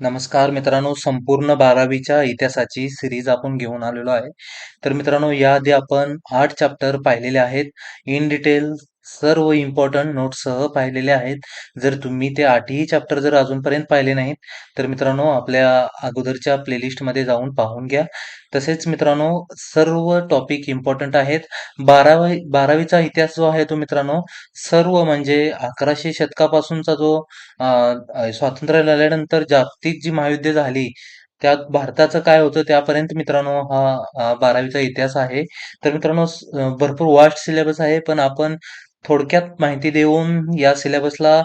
नमस्कार मित्रांनो संपूर्ण बारावीच्या इतिहासाची सिरीज आपण घेऊन आलेलो आहे. तर मित्रांनो याआधी आपण आठ चॅप्टर पाहिलेले आहेत. इन डिटेल सर्व इम्पॉर्टंट नोट्ससह पाहिलेले आहेत. जर तुम्ही ते आठही चॅप्टर जर अजूनपर्यंत पाहिले नाहीत तर मित्रांनो आपल्या अगोदरच्या प्लेलिस्टमध्ये जाऊन पाहून घ्या. तसेच मित्रांनो सर्व टॉपिक इम्पॉर्टंट आहेत. बारावी बारावीचा इतिहास जो आहे तो मित्रांनो सर्व म्हणजे अकराशे शतकापासूनचा जो स्वातंत्र्य लढल्यानंतर जागतिक जी महायुद्ध झाली त्यात भारताचं काय होतं त्यापर्यंत मित्रांनो हा बारावीचा इतिहास आहे. तर मित्रांनो भरपूर वास्ट सिलेबस आहे. पण आपण थोडक्यात माहिती देऊन या सिलेबसला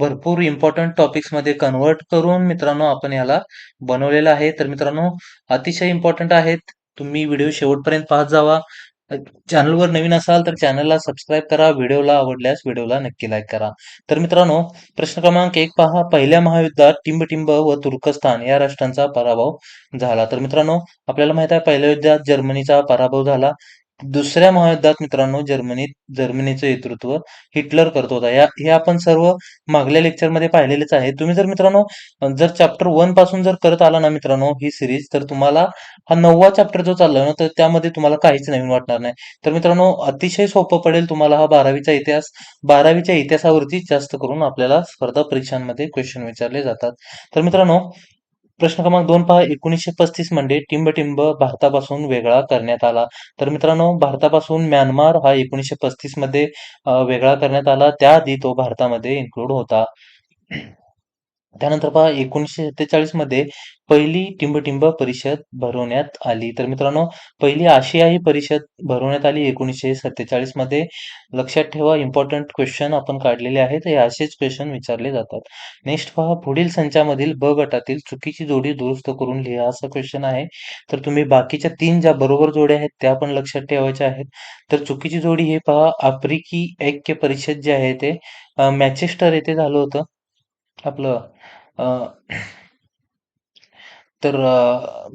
भरपूर इम्पॉर्टंट टॉपिक्समध्ये कन्वर्ट करून मित्रांनो आपण याला बनवलेलं आहे. तर मित्रांनो अतिशय इम्पॉर्टंट आहेत. तुम्ही व्हिडिओ शेवटपर्यंत पाहत जावा. चॅनलवर नवीन असाल तर चॅनलला सबस्क्राईब करा. व्हिडिओला आवडल्यास व्हिडिओला नक्की लाईक करा. तर मित्रांनो प्रश्न क्रमांक एक पहा. पहिल्या महायुद्धात टिंबटिंब व तुर्कस्तान या राष्ट्रांचा पराभव झाला. तर मित्रांनो आपल्याला माहीत आहे पहिल्या युद्धात जर्मनीचा पराभव झाला. दुसऱ्या महायुद्धात मित्रांनो जर्मनीत जर्मनीचं नेतृत्व हिटलर करत होता. या हे आपण सर्व मागल्या लेक्चरमध्ये पाहिलेलेच आहे. तुम्ही जर मित्रांनो जर चॅप्टर वनपासून जर करत आला ना मित्रांनो ही सिरीज तर तुम्हाला हा नववा चॅप्टर जो चाललाय ना तर त्यामध्ये तुम्हाला काहीच नवीन वाटणार नाही. तर मित्रांनो अतिशय सोपं पडेल तुम्हाला हा बारावीचा इतिहास. बारावीच्या इतिहासावरती जास्त करून आपल्याला स्पर्धा परीक्षांमध्ये क्वेश्चन विचारले जातात. तर मित्रांनो प्रश्न क्रमांक दोन पहा. एकोणीसशे पस्तीसमध्ये टिंबटिंब भारतापासून वेगळा करण्यात आला. तर मित्रांनो भारतापासून म्यानमार हा एकोणीसशे पस्तीसमध्ये वेगळा करण्यात आला. त्याआधी तो भारतामध्ये इन्क्लूड होता. त्यानंतर पहा एकोणीसशे सत्तेचाळीसमध्ये पहिली टिंबटिंब परिषद भरवण्यात आली. तर मित्रांनो पहिली आशियाई परिषद भरवण्यात आली एकोणीसशे सत्तेचाळीसमध्ये. लक्षात ठेवा इम्पॉर्टंट क्वेश्चन आपण काढलेले आहेत हे असेच क्वेश्चन विचारले जातात. नेक्स्ट पहा पुढील संचामधील ब गटातील चुकीची जोडी दुरुस्त करून लिहा असा क्वेश्चन आहे. तर तुम्ही बाकीच्या तीन ज्या बरोबर जोड्या आहेत त्या पण लक्षात ठेवायच्या आहेत. तर चुकीची जोडी हे पहा आफ्रिकी ऐक्य परिषद जे आहे ते मॅचेस्टर येथे झालं होतं. आपलं अ, तर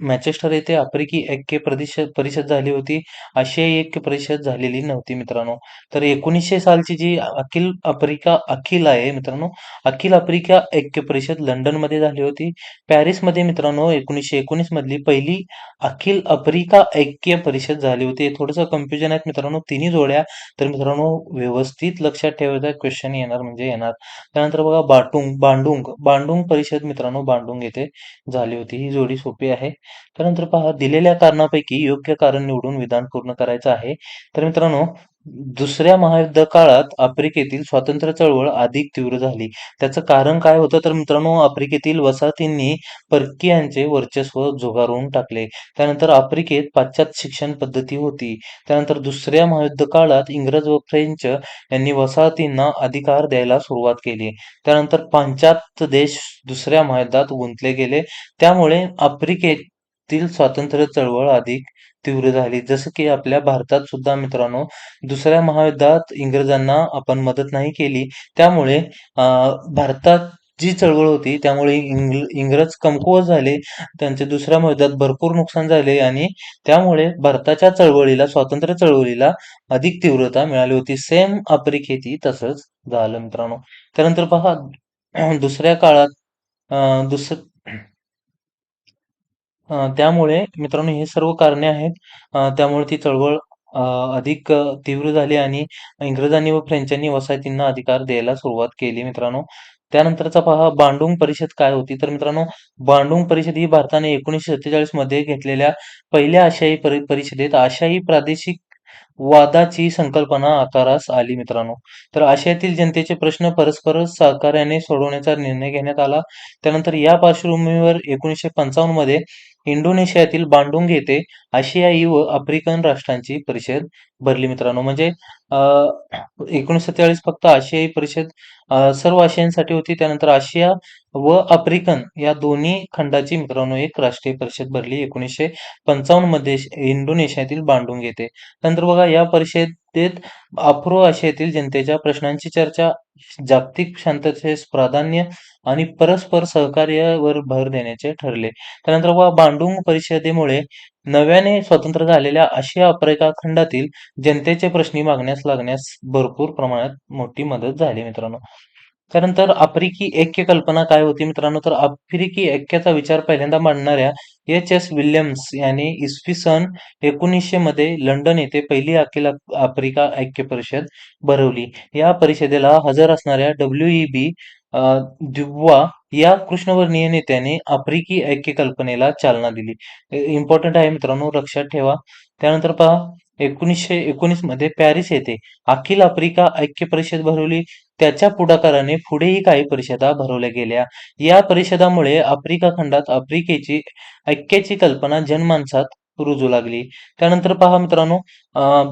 मॅचेस्टर येथे आफ्रिकी ऐक्य परिषद परिषद झाली होती. आशियाई ऐक्य परिषद झालेली नव्हती मित्रांनो. तर एकोणीसशे सालची जी अखिल आफ्रिका अखिल आहे मित्रांनो अखिल आफ्रिका ऐक्य परिषद लंडनमध्ये झाली होती. पॅरिसमध्ये मित्रांनो एकोणीसशे एकोणीस मधली पहिली अखिल आफ्रिका ऐक्य परिषद झाली होती. थोडंसं कन्फ्युजन आहेत मित्रांनो. तिन्ही जोड्या तर मित्रांनो व्यवस्थित लक्षात ठेवायचा क्वेश्चन येणार म्हणजे येणार. त्यानंतर बघा बाटुंग बांडुंग बांडुंग परिषद मित्रांनो बांडुंग येथे झाली होती. ही जोडी सोपी आहे. त्यानंतर पहा दिलेल्या कारणापैकी योग्य कारण निवडून विधान पूर्ण करायचं आहे. तर मित्रांनो दुसऱ्या महायुद्ध काळात आफ्रिकेतील स्वातंत्र्य चळवळ अधिक तीव्र झाली. त्याचं कारण काय होतं? तर मित्रांनो आफ्रिकेतील वसाहतींनी परकीयांचे वर्चस्व झुगारून टाकले. त्यानंतर आफ्रिकेत पाश्चात्य शिक्षण पद्धती होती. त्यानंतर दुसऱ्या महायुद्ध काळात इंग्रज व फ्रेंच यांनी वसाहतींना अधिकार द्यायला सुरुवात केली. त्यानंतर पाश्चात्य देश दुसऱ्या महायुद्धात गुंतले गेले. त्यामुळे आफ्रिकेतील स्वातंत्र्य चळवळ अधिक तीव्र झाली. जसं की आपल्या भारतात सुद्धा मित्रांनो दुसऱ्या महायुद्धात इंग्रजांना आपण मदत नाही केली. त्यामुळे भारतात जी चळवळ होती त्यामुळे इंग्ल इंग्रज कमकुवत झाले. त्यांचे दुसऱ्या महायुद्धात भरपूर नुकसान झाले आणि त्यामुळे भारताच्या चळवळीला स्वातंत्र्य चळवळीला अधिक तीव्रता मिळाली होती. सेम आफ्रिकेतही तसंच झालं मित्रांनो. त्यानंतर पहा दुसऱ्या काळात दुस अ, त्यामुळे मित्रांनो हे सर्व कारणे आहेत. अ, त्यामुळे ती चळवळ अ, अधिक अ, तीव्र झाली आणि इंग्रजांनी व फ्रेंचांनी वसाहतींना अधिकार द्यायला सुरुवात केली मित्रांनो. त्यानंतरचा पहा बांडुंग परिषद काय होती? तर मित्रांनो बांडुंग परिषद ही भारताने एकोणीसशे सत्तेचाळीसमध्ये घेतलेल्या पहिल्या आशियाई परि परिषदेत आशियाई प्रादेशिक वादाची संकल्पना आकारास आली मित्रांनो. तर आशियातील जनतेचे प्रश्न परस्पर सहकार्याने सोडवण्याचा निर्णय घेण्यात आला. त्यानंतर या पार्श्वभूमीवर एकोणीसशे पंचावन्नमध्ये इंडोनेशियातील बांडुंग येथे आशियाई व आफ्रिकन राष्ट्रांची परिषद भरली मित्रांनो. म्हणजे एकोणीसशे सत्तेचाळीस फक्त आशियाई परिषद सर्व आशियांसाठी होती. त्यानंतर आशिया व आफ्रिकन या दोन्ही खंडाची मित्रांनो एक राष्ट्रीय परिषद भरली. एकोणीसशे पंचावन्नमध्ये इंडोनेशियातील बांडुंग येथे. नंतर बघा या परिषदेत आफ्रो आशियातील जनतेच्या प्रश्नांची चर्चा जागतिक शांततेस प्राधान्य आणि परस्पर सहकार्यावर भर देण्याचे ठरले. त्यानंतर व बांडुंग परिषदेमुळे नव्याने स्वतंत्र झालेल्या आशिया आफ्रिका खंडातील जनतेचे प्रश्नी मागण्यास लागण्यास भरपूर प्रमाणात मोठी मदत झाली मित्रांनो. त्यानंतर आफ्रिकी ऐक्य कल्पना काय होती मित्रांनो? तर आफ्रिकी ऐक्याचा विचार पहिल्यांदा मांडणाऱ्या एच एस विल्यम्स यांनी इसवी सन एकोणीसशे मध्ये लंडन येथे पहिली अखिल आफ्रिका ऐक्य परिषद भरवली. या परिषदेला हजर असणाऱ्या डब्ल्यू ई बी दुब्वा या कृष्णवर्णीय नेत्याने आफ्रिकी ऐक्य कल्पनेला चालना दिली. इम्पॉर्टंट आहे मित्रांनो लक्षात ठेवा. त्यानंतर पहा एकोणीसशे एकोणीसमध्ये पॅरिस येथे अखिल आफ्रिका ऐक्य परिषद भरवली. त्याच्या पुढाकाराने पुढेही काही परिषदा भरवल्या गेल्या. या परिषदामुळे आफ्रिका खंडात आफ्रिकेची ऐक्याची कल्पना जनमानसात रुजू लागली. त्यानंतर पहा मित्रांनो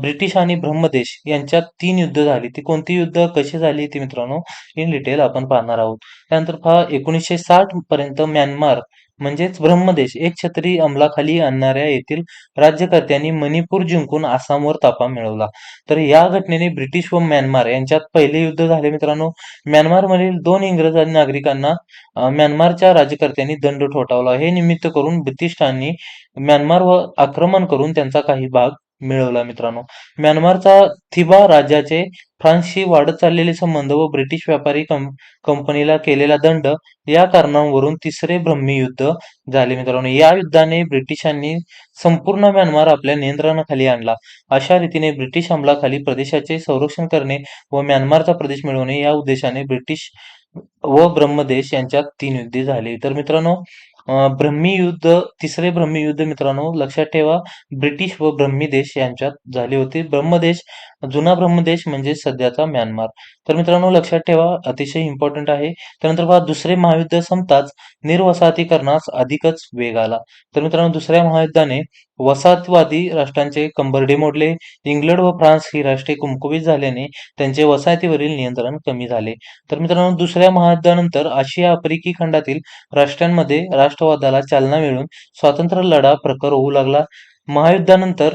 ब्रिटिश आणि ब्रह्मदेश यांच्यात तीन युद्ध झाली. ती कोणती युद्ध कशी झाली ती मित्रांनो इन डिटेल आपण पाहणार आहोत. त्यानंतर पहा एकोणीसशे साठ पर्यंत म्यानमार म्हणजेच ब्रह्मदेश. एक छत्री अंमलाखाली आणणाऱ्या येथील राज्यकर्त्यांनी मणिपूर जिंकून आसामवर तापा मिळवला. तर या घटनेने ब्रिटिश व म्यानमार यांच्यात पहिले युद्ध झाले. मित्रांनो म्यानमारमधील दोन इंग्रज नागरिकांना म्यानमारच्या राज्यकर्त्यांनी दंड ठोठावला. हे निमित्त करून ब्रिटिशांनी म्यानमारवर आक्रमण करून त्यांचा काही भाग मिळवला मित्रांनो. म्यानमारचा थिबा राज्याचे फ्रान्सशी वाढत चाललेले संबंध व ब्रिटिश व्यापारी कं- कंपनीला केलेला दंड या कारणांवरून तिसरे ब्रह्मी युद्ध झाले मित्रांनो. या युद्धाने ब्रिटिशांनी संपूर्ण म्यानमार आपल्या नियंत्रणाखाली आणला. अशा रीतीने ब्रिटिश अंमलाखाली प्रदेशाचे संरक्षण करणे व म्यानमारचा प्रदेश मिळवणे या उद्देशाने ब्रिटिश व ब्रह्मदेश यांच्यात तीन युद्धे झाली. तर मित्रांनो ब्रह्मी युद्ध तिसरे ब्रह्मी युद्ध मित्रांनो लक्षात ठेवा ब्रिटिश व ब्रह्मी देश यांच्यात झाले होते. ब्रह्मदेश जुना ब्रह्मदेश म्हणजे सध्याचा म्यानमार. तर मित्रांनो लक्षात ठेवा अतिशय इम्पॉर्टंट आहे. त्यानंतर पहा दुसरे महायुद्ध संपताच निर्वसाहतीकरणास अधिकच वेग आला. तर मित्रांनो दुसऱ्या महायुद्धाने वसाहतवादी राष्ट्रांचे कंबरडे मोडले. इंग्लंड व फ्रान्स ही राष्ट्रे कुमकुवीत झाल्याने त्यांचे वसाहतीवरील नियंत्रण कमी झाले. तर मित्रांनो दुसऱ्या महायुद्धानंतर आशिया आफ्रिकी खंडातील राष्ट्रांमध्ये राष्ट्रवादाला चालना मिळून स्वातंत्र्य लढा प्रखर होऊ लागला. महायुद्धानंतर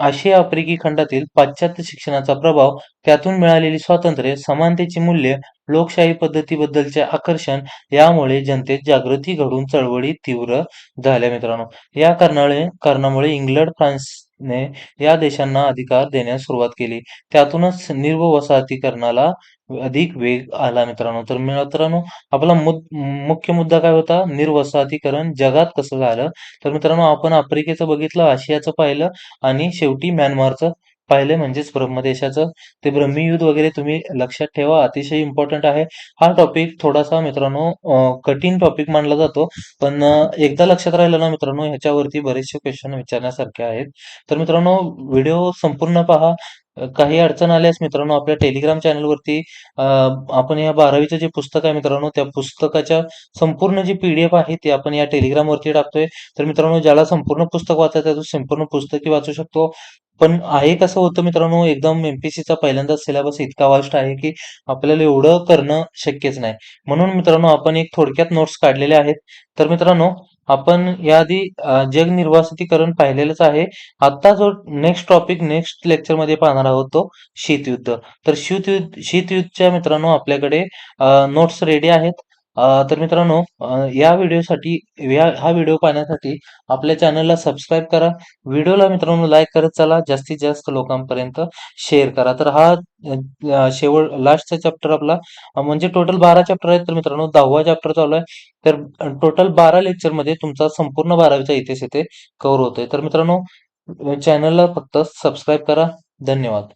आशिया आफ्रिकी खंडातील पाश्चात्य शिक्षणाचा प्रभाव त्यातून मिळालेली स्वातंत्र्य समानतेची मूल्य लोकशाही पद्धतीबद्दलचे आकर्षण यामुळे जनतेत जागृती घडून चळवळी तीव्र झाल्या मित्रांनो. या कारणामुळे कारणामुळे इंग्लंड फ्रान्स ने या देशांना अधिकार देण्यास सुरुवात केली. त्यातूनच निर्व वसाहतीकरणाला अधिक वेग आला मित्रांनो. तर मित्रांनो आपला मुद- मुख्य मुद्दा काय होता? निर्वसाहतीकरण जगात कसं झालं? तर मित्रांनो आपण आफ्रिकेचं बघितलं आशियाचं पाहिलं आणि शेवटी म्यानमारचं पाहिले म्हणजेच ब्रह्मदेशाचं. ते ब्रह्मयुद्ध वगैरे तुम्ही लक्षात ठेवा अतिशय इम्पॉर्टंट आहे. हा टॉपिक थोडासा मित्रांनो कठीण टॉपिक मानला जातो. पण एकदा लक्षात राहिलं ना मित्रांनो ह्याच्यावरती बरेचसे क्वेश्चन विचारण्यासारखे आहेत. तर मित्रांनो व्हिडिओ संपूर्ण पहा. काही अडचण आल्यास मित्रांनो आपल्या टेलिग्राम चॅनलवरती आपण या बारावीचं जे पुस्तक आहे मित्रांनो त्या पुस्तकाच्या संपूर्ण जी पीडीएफ आहे ती आपण या टेलिग्राम वरती टाकतोय. तर मित्रांनो ज्याला संपूर्ण पुस्तक वाचायचं आहे तो संपूर्ण पुस्तकही वाचू शकतो. पण आहे कसं होतं मित्रांनो एकदम एमपीसीचा पहिल्यांदाच सिलेबस इतका वास्ट आहे की आपल्याला एवढं करणं शक्यच नाही. म्हणून मित्रांनो आपण एक थोडक्यात नोट्स काढलेले आहेत. तर मित्रांनो आपण याआधी अं, जग निर्वासितीकरण पाहिलेलंच आहे. आता जो नेक्स्ट टॉपिक नेक्स्ट लेक्चरमध्ये पाहणार आहोत तो शीतयुद्ध. तर शीतयुद्ध शीतयुद्धच्या मित्रांनो आपल्याकडे नोट्स रेडी आहेत. तर मित्रांनो या व्हिडिओसाठी या हा व्हिडिओ पाहण्यासाठी आपल्या चॅनलला सबस्क्राईब करा. व्हिडिओला मित्रांनो लाईक करत चला. जास्तीत जास्त लोकांपर्यंत शेअर करा. तर हा शेवट लास्टचा चॅप्टर आपला म्हणजे टोटल बारा चॅप्टर आहेत. तर मित्रांनो दहावा चॅप्टर चालू आहे. तर टोटल बारा लेक्चरमध्ये तुमचा संपूर्ण बारावीचा इतिहास इथे कव्हर होतोय. तर मित्रांनो चॅनलला फक्त सबस्क्राईब करा. धन्यवाद.